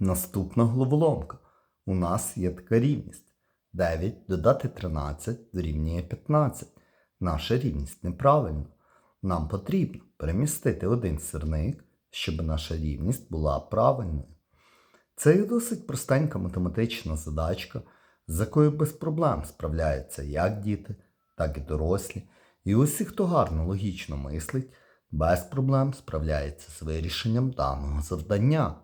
Наступна головоломка. У нас є така рівність. 9 додати 13 дорівнює 15. Наша рівність неправильна. Нам потрібно перемістити один сирник, щоб наша рівність була правильною. Це є досить простенька математична задачка, з якою без проблем справляються як діти, так і дорослі. І усі, хто гарно логічно мислить, без проблем справляється з вирішенням даного завдання.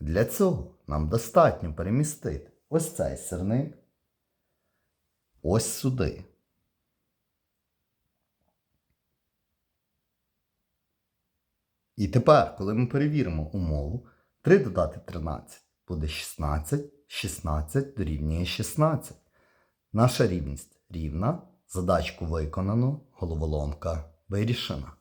Для цього нам достатньо перемістити ось цей сирник ось сюди. І тепер, коли ми перевіримо умову, 3 додати 13 буде 16, 16 дорівнює 16. Наша рівність рівна, задачку виконано, головоломка вирішена.